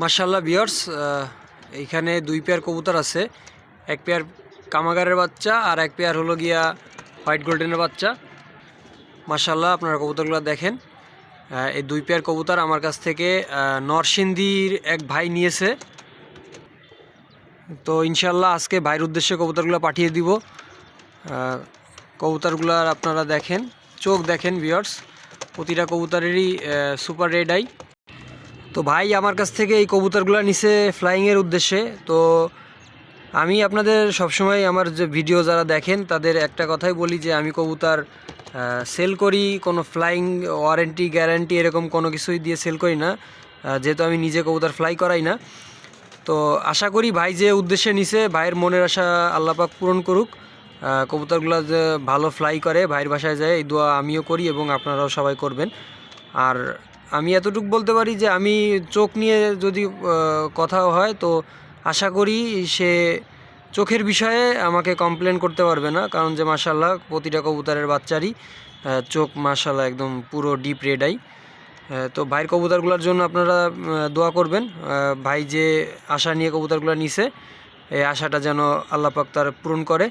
মার্শাল্লাহ বিয়ার্স এইখানে দুই পেয়ার কবুতর আছে। এক পেয়ার কামাগারের বাচ্চা আর এক পেয়ার হলো গিয়া হোয়াইট গোল্ডেনের বাচ্চা। মার্শাল্লাহ আপনারা কবুতরগুলো দেখেন। এই দুই পেয়ার কবুতর আমার কাছ থেকে আহ, নরসিংদীর এক ভাই নিয়েছে। তো ইনশাল্লাহ আজকে ভাইয়ের উদ্দেশ্যে কবুতরগুলো পাঠিয়ে দিব। আহ, কবুতরগুলার আপনারা দেখেন। চোখ দেখেন বিয়ার্স প্রতিটা কবুতরেরই সুপার রেড আই। তো ভাই আমার কাছ থেকে এই কবুতরগুলো নিছে ফ্লাইংয়ের উদ্দেশ্যে। তো আমি আপনাদের সবসময় আমার যে ভিডিও যারা দেখেন, তাদের একটা কথাই বলি যে আমি কবুতর সেল করি, কোনো ফ্লাইং ওয়ারেন্টি গ্যারান্টি এরকম কোনো কিছুই দিয়ে সেল করি না। যেহেতু আমি নিজে কবুতর ফ্লাই করাই না। তো আশা করি ভাই যে উদ্দেশ্যে নিছে, ভাইয়ের মনের আশা আল্লাপাক পূরণ করুক। কবুতরগুলো যে ভালো ফ্লাই করে, ভাইয়ের বাসায় যায়, এই দোয়া আমিও করি এবং আপনারাও সবাই করবেন। আর আমি এতটুকু বলতে পারি যে আমি চোখ নিয়ে যদি কথা হয়, তো আশা করি সে চোখের বিষয়ে আমাকে কমপ্লেন করতে পারবে না। কারণ যে মাসাল্লাহ প্রতিটা কবুতরের বাচ্চারই চোখ মাসাল্লাহ একদম পুরো ডিপ রেড আই তো ভাইয়ের কবুতরগুলোর জন্য আপনারা দোয়া করবেন। ভাই যে আশা নিয়ে কবুতরগুলো নিছে, এই আশাটা যেন আল্লাহ পাক তার পূরণ করে।